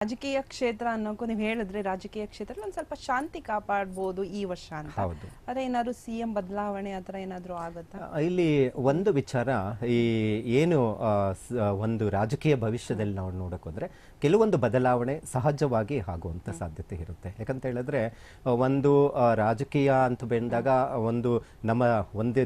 ರಾಜಕೀಯ ಕ್ಷೇತ್ರ ಅನ್ನೋಕ್ಕೂ ನೀವು ಹೇಳಿದ್ರೆ ರಾಜಕೀಯ ಕ್ಷೇತ್ರದಲ್ಲಿ ಒಂದ್ ಸ್ವಲ್ಪ ಶಾಂತಿ ಕಾಪಾಡ್ಬೋದು ಈ ವರ್ಷ ಅಂತ. ಹೌದು. ಅದೇ ಏನಾದ್ರು ಸಿ ಎಂ ಬದಲಾವಣೆ ಆತರ ಏನಾದ್ರು ಆಗುತ್ತಾ? ಇಲ್ಲಿ ಒಂದು ವಿಚಾರ ಈ ಏನು ಆ, ಸ- ಒಂದು ರಾಜಕೀಯ ಭವಿಷ್ಯದಲ್ಲಿ ನಾವು ನೋಡಕ್ ಹೋದ್ರೆ ಕೆಲವೊಂದು ಬದಲಾವಣೆ ಸಹಜವಾಗಿ ಆಗುವಂತ ಸಾಧ್ಯತೆ ಇರುತ್ತೆ. ಯಾಕಂತ ಹೇಳಿದ್ರೆ ಆ, ಒಂದು ಆ, ರಾಜಕೀಯ ಅಂತ ಬಂದಾಗ ಒಂದು ನಮ್ಮ ಒಂದೇ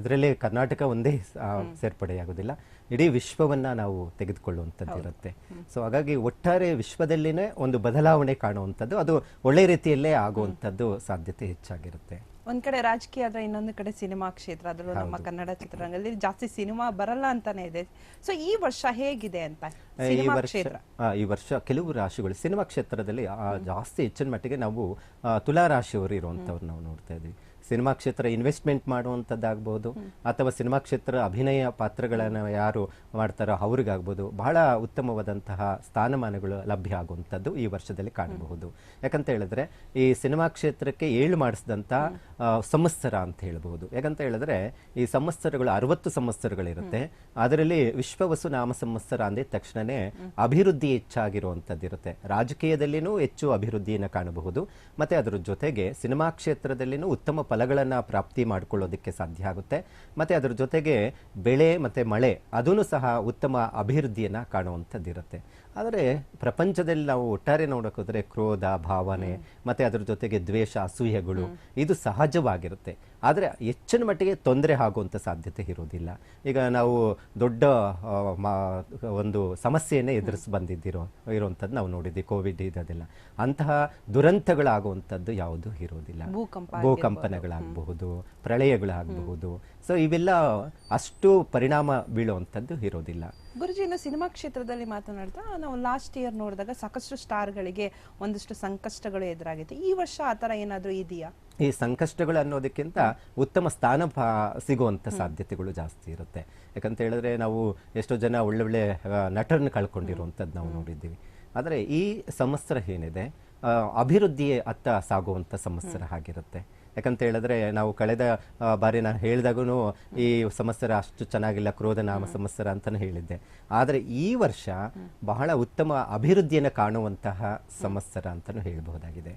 ಇದರಲ್ಲೇ ಕರ್ನಾಟಕ ಒಂದೇ ಆ, ಸೇರ್ಪಡೆಯಾಗೋದಿಲ್ಲ. ಇಡೀ ವಿಶ್ವವನ್ನ ನಾವು ತೆಗೆದುಕೊಳ್ಳುವಂಥದ್ದು ಇರುತ್ತೆ ಸೊ ಹಾಗಾಗಿ ಒಟ್ಟಾರೆ ವಿಶ್ವದಲ್ಲಿನೇ ಒಂದು ಬದಲಾವಣೆ ಕಾಣುವಂಥದ್ದು ಅದು ಒಳ್ಳೆ ರೀತಿಯಲ್ಲೇ ಆಗುವಂಥದ್ದು ಸಾಧ್ಯತೆ ಹೆಚ್ಚಾಗಿರುತ್ತೆ. ಒಂದ್ ಕಡೆ ರಾಜಕೀಯ ಆದ್ರೆ ಇನ್ನೊಂದು ಕಡೆ ಸಿನಿಮಾ ಕ್ಷೇತ್ರ ಅದರಲ್ಲೂ ನಮ್ಮ ಕನ್ನಡ ಚಿತ್ರರಂಗದಲ್ಲಿ ಜಾಸ್ತಿ ಸಿನಿಮಾ ಬರಲ್ಲ ಅಂತಾನೆ ಇದೆ. ಸೊ ಈ ವರ್ಷ ಹೇಗಿದೆ ಅಂತ? ಈ ವರ್ಷ ಈ ವರ್ಷ ಕೆಲವು ರಾಶಿಗಳು ಸಿನಿಮಾ ಕ್ಷೇತ್ರದಲ್ಲಿ ಜಾಸ್ತಿ ಹೆಚ್ಚಿನ ಮಟ್ಟಿಗೆ ನಾವು ತುಲಾ ರಾಶಿಯವರು ಇರುವಂತವ್ರು ನಾವು ನೋಡ್ತಾ ಇದ್ವಿ ಸಿನಿಮಾ ಕ್ಷೇತ್ರ ಇನ್ವೆಸ್ಟ್ಮೆಂಟ್ ಮಾಡುವಂಥದ್ದಾಗ್ಬೋದು ಅಥವಾ ಸಿನಿಮಾ ಕ್ಷೇತ್ರ ಅಭಿನಯ ಪಾತ್ರಗಳನ್ನು ಯಾರು ಮಾಡ್ತಾರೋ ಅವ್ರಿಗಾಗ್ಬೋದು ಬಹಳ ಉತ್ತಮವಾದಂತಹ ಸ್ಥಾನಮಾನಗಳು ಲಭ್ಯ ಆಗುವಂಥದ್ದು ಈ ವರ್ಷದಲ್ಲಿ ಕಾಣಬಹುದು. ಯಾಕಂತ ಹೇಳಿದ್ರೆ ಈ ಸಿನಿಮಾ ಕ್ಷೇತ್ರಕ್ಕೆ ಏಳು ಮಾಡಿಸಿದಂಥ ಸಂವತ್ಸರ ಅಂತ ಹೇಳಬಹುದು. ಯಾಕಂತ ಹೇಳಿದ್ರೆ ಈ ಸಂವತ್ಸರಗಳು ಅರವತ್ತು ಸಂವತ್ಸರಗಳಿರುತ್ತೆ. ಅದರಲ್ಲಿ ವಿಶ್ವವಸು ನಾಮ ಸಂವತ್ಸರ ಅಂದಿದ ತಕ್ಷಣನೇ ಅಭಿವೃದ್ಧಿ ಹೆಚ್ಚಾಗಿರುವಂಥದ್ದು ಇರುತ್ತೆ ರಾಜಕೀಯದಲ್ಲಿನೂ ಹೆಚ್ಚು ಅಭಿವೃದ್ಧಿಯನ್ನು ಕಾಣಬಹುದು. ಮತ್ತೆ ಅದರ ಜೊತೆಗೆ ಸಿನಿಮಾ ಕ್ಷೇತ್ರದಲ್ಲಿನೂ ಉತ್ತಮ ಫಲಗಳನ್ನ ಪ್ರಾಪ್ತಿ ಮಾಡಿಕೊಳ್ಳೋದಕ್ಕೆ ಸಾಧ್ಯ ಆಗುತ್ತೆ. ಮತ್ತು ಅದರ ಜೊತೆಗೆ ಬೆಳೆ ಮತ್ತು ಮಳೆ ಅದೂ ಸಹ ಉತ್ತಮ ಅಭಿವೃದ್ಧಿಯನ್ನು ಕಾಣುವಂಥದ್ದಿರುತ್ತೆ. ಆದರೆ ಪ್ರಪಂಚದಲ್ಲಿ ನಾವು ಒಟ್ಟಾರೆ ನೋಡೋಕ್ಕೋದ್ರೆ ಕ್ರೋಧ ಭಾವನೆ ಮತ್ತು ಅದರ ಜೊತೆಗೆ ದ್ವೇಷ ಅಸೂಯೆಗಳು ಇದು ಸಹಜವಾಗಿರುತ್ತೆ. ಆದರೆ ಹೆಚ್ಚಿನ ಮಟ್ಟಿಗೆ ತೊಂದರೆ ಆಗುವಂಥ ಸಾಧ್ಯತೆ ಇರೋದಿಲ್ಲ. ಈಗ ನಾವು ದೊಡ್ಡ ಒಂದು ಸಮಸ್ಯೆಯನ್ನೇ ಎದುರಿಸಿ ಬಂದಿದ್ದಿರೋ ಇರುವಂಥದ್ದು ನಾವು ನೋಡಿದ್ವಿ ಕೋವಿಡ್ ಇದೆಲ್ಲ ಅಂತಹ ದುರಂತಗಳಾಗುವಂಥದ್ದು ಯಾವುದು ಇರೋದಿಲ್ಲ. ಭೂಕಂಪ ಭೂಕಂಪನಗಳಾಗಬಹುದು ಪ್ರಳಯಗಳಾಗಬಹುದು. ಸೊ ಇವೆಲ್ಲ ಅಷ್ಟು ಪರಿಣಾಮ ಬೀಳುವಂಥದ್ದು ಇರೋದಿಲ್ಲ. ಗುರುಜಿ ಇನ್ನು ಸಿನಿಮಾ ಕ್ಷೇತ್ರದಲ್ಲಿ ಮಾತನಾಡ್ತಾ ನಾವು ಲಾಸ್ಟ್ ಇಯರ್ ನೋಡಿದಾಗ ಸಾಕಷ್ಟು ಸ್ಟಾರ್ಗಳಿಗೆ ಒಂದಷ್ಟು ಸಂಕಷ್ಟಗಳು ಎದುರಾಗಿತ್ತು. ಈ ವರ್ಷ ಆತರ ಏನಾದರೂ ಇದೆಯಾ? ಈ ಸಂಕಷ್ಟಗಳು ಅನ್ನೋದಕ್ಕಿಂತ ಉತ್ತಮ ಸ್ಥಾನ ಸಿಗುವಂಥ ಸಾಧ್ಯತೆಗಳು ಜಾಸ್ತಿ ಇರುತ್ತೆ. ಯಾಕಂತ ಹೇಳಿದ್ರೆ ನಾವು ಎಷ್ಟೋ ಜನ ಒಳ್ಳೆ ಒಳ್ಳೆ ನಟರನ್ನ ಕಳ್ಕೊಂಡಿರುವಂಥದ್ದು ನಾವು ನೋಡಿದ್ದೀವಿ. ಆದರೆ ಈ ಸಮಸ್ತ್ರ ಏನಿದೆ ಅಭಿವೃದ್ಧಿಯೇ ಅಭಿವೃದ್ಧಿ ಅತ್ತ ಸಾಗುವಂಥ ಸಮಸ್ತ್ರ ಆಗಿರುತ್ತೆ. ಯಾಕಂತ ಹೇಳಿದ್ರೆ ನಾವು ಕಳೆದ ಬಾರಿ ನಾನು ಹೇಳಿದಾಗೂ ಈ ಸಮಸ್ಯೆ ಅಷ್ಟು ಚೆನ್ನಾಗಿಲ್ಲ ಕ್ರೋಧ ನಾಮ ಸಂವತ್ಸರ ಅಂತಾನೆ ಹೇಳಿದ್ದೆ. ಆದರೆ ಈ ವರ್ಷ ಬಹಳ ಉತ್ತಮ ಅಭಿವೃದ್ಧಿಯನ್ನು ಕಾಣುವಂತಹ ಸಮಸ್ಯೆ ಅಂತಲೂ ಹೇಳಬಹುದಾಗಿದೆ.